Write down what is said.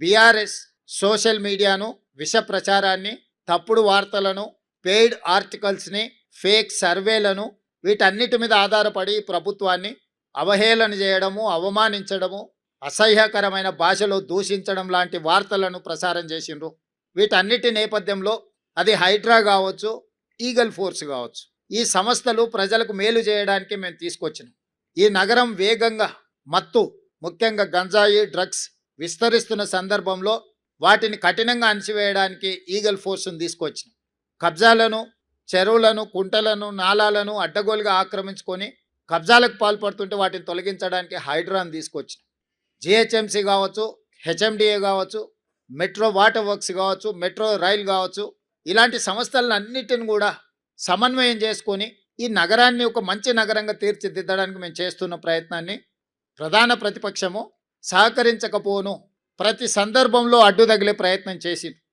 BRS social మీడియాను విష ప్రచారాన్ని తప్పుడు వార్తలను పెయిడ్ ఆర్టికల్స్ని ఫేక్ సర్వేలను వీటన్నిటి మీద ఆధారపడి ప్రభుత్వాన్ని అవహేళన చేయడము అవమానించడము అసహ్యకరమైన భాషలో దూషించడం లాంటి వార్తలను ప్రసారం చేసిండ్రు. వీటన్నిటి నేపథ్యంలో అది హైడ్రా కావచ్చు ఈగల్ ఫోర్స్ కావచ్చు. ఈ సంస్థలు ప్రజలకు మేలు చేయడానికి మేము తీసుకొచ్చినాం. ఈ నగరం వేగంగా మత్తు ముఖ్యంగా గంజాయి డ్రగ్స్ విస్తరిస్తున్న సందర్భంలో వాటిని కఠినంగా అణిచివేయడానికి ఈగల్ ఫోర్స్ను తీసుకొచ్చిన కబ్జాలను చెరువులను కుంటలను నాలాలను అడ్డగోలుగా ఆక్రమించుకొని కబ్జాలకు పాల్పడుతుంటే వాటిని తొలగించడానికి హైడ్రాన్ తీసుకొచ్చిన జిహెచ్ఎంసీ కావచ్చు హెచ్ఎండిఏ కావచ్చు మెట్రో వాటర్ వర్క్స్ కావచ్చు మెట్రో రైల్ కావచ్చు ఇలాంటి సంస్థలను అన్నిటిని కూడా సమన్వయం చేసుకొని ఈ నగరాన్ని ఒక మంచి నగరంగా తీర్చిదిద్దడానికి మేము చేస్తున్న ప్రయత్నాన్ని ప్రధాన ప్రతిపక్షము సహకరించకపోను. ప్రతి సందర్భంలో అడ్డు తగిలే ప్రయత్నం చేసి